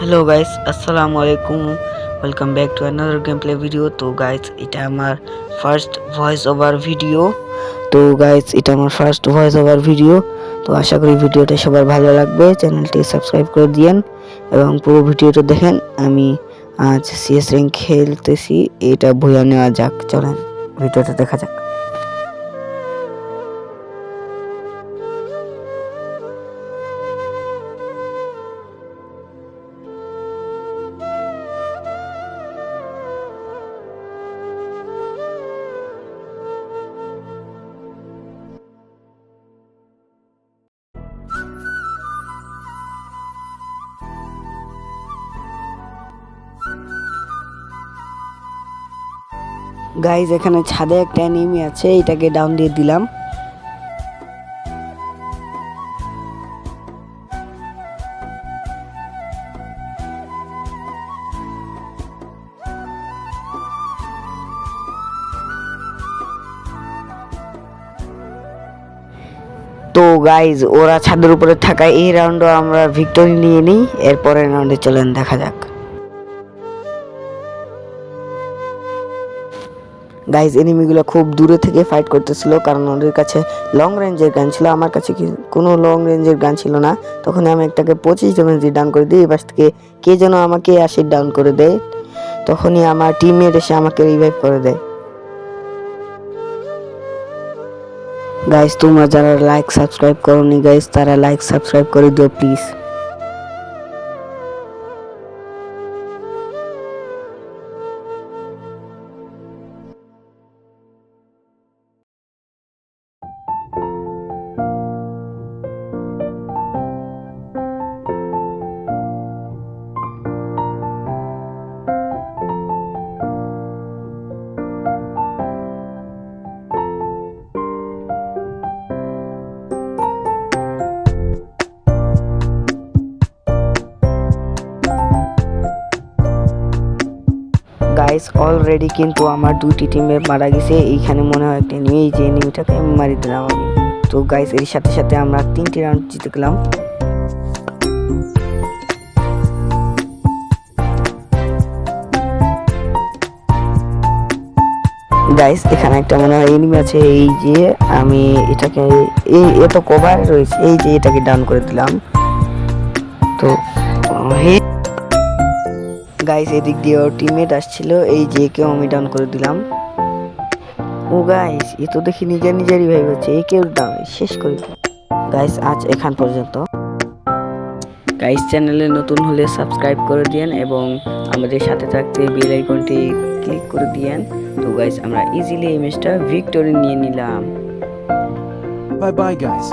Hello guys আসসালামু আলাইকুম welcome back to another game play video তো গাইস এটা আমার ফার্স্ট ভয়েস ওভার ভিডিও তো গাইস এটা আমার ফার্স্ট ভয়েস ওভার ভিডিও তো আশা করি ভিডিওটা সবার ভালো লাগবে। চ্যানেলটি সাবস্ক্রাইব করে দিয়েন। এবং পুরো ভিডিওটা দেখেন, আমি আজ সিএস র্যাঙ্ক খেলতেছি। এটা ভুয়া নেওয়া যাক, চলেন। ভিডিওটা দেখা যাক। গাইজ এখানে ছাদে একটা এনিমি আছে, এটাকে ডাউন দিয়ে দিলাম। তো গাইজ ওরা ছাদের উপরে থাকা এই রাউন্ডও আমরা ভিক্টোরি নিয়ে নিই, এরপরের রাউন্ডে চলেন, দেখা যাক। গাইজ এনিমিগুলো খুব দূরে থেকে ফাইট করতেছিল, কারণ ওদের কাছে লং রেঞ্জের গান ছিল। আমার কাছে কোনো লং রেঞ্জের গান ছিল না। তখন আমি একটাকে পঁচিশ ড্যামেজ ডাউন করে দিই, এবার থেকে কে যেন আমাকে আশি ডাউন করে দেয়। তখনই আমার টিমমেট এসে আমাকে রিভাইভ করে দেয়। গাইজ তোমরা যারা লাইক সাবস্ক্রাইব করোনি গাইজ তারা লাইক সাবস্ক্রাইব করে দিও প্লিজ গাইস অলরেডি কিন্তু আমার দুটি টিমে মারা গেছে। এইখানে মনে হয় একটা নিয়ে এই যে এনিমিটাকে আমি মারি দিলাম আমি। তো গাইস এর সাথে সাথে আমরা তিনটি রাউন্ড জিতে গেলাম। গাইস এখানে একটা মনে হয় এনিমি আছে। এই যে আমি এটাকে এই এত কভার রয়েছে। এই যে এটাকে ডাউন করে দিলাম। তো গাইস এদিক দিয়ে ওর টিমমেট আসছিল, এই যে কেউ আমি ডাউন করে দিলাম। ও গাইস এ তো দেখি নিজের নিজেরই ভাই হচ্ছে, এ কেউ ডাউন শেষ করে গাইস আজ এখান পর্যন্ত। গাইস চ্যানেলে নতুন হলে সাবস্ক্রাইব করে দিয়েন এবং আমাদের সাথে থাকতে বেল আইকনটি ক্লিক করে দিয়েন। তো গাইস আমরা ইজিলি এই ম্যাচটা ভিক্টোরি নিয়ে নিলাম। Bye bye guys.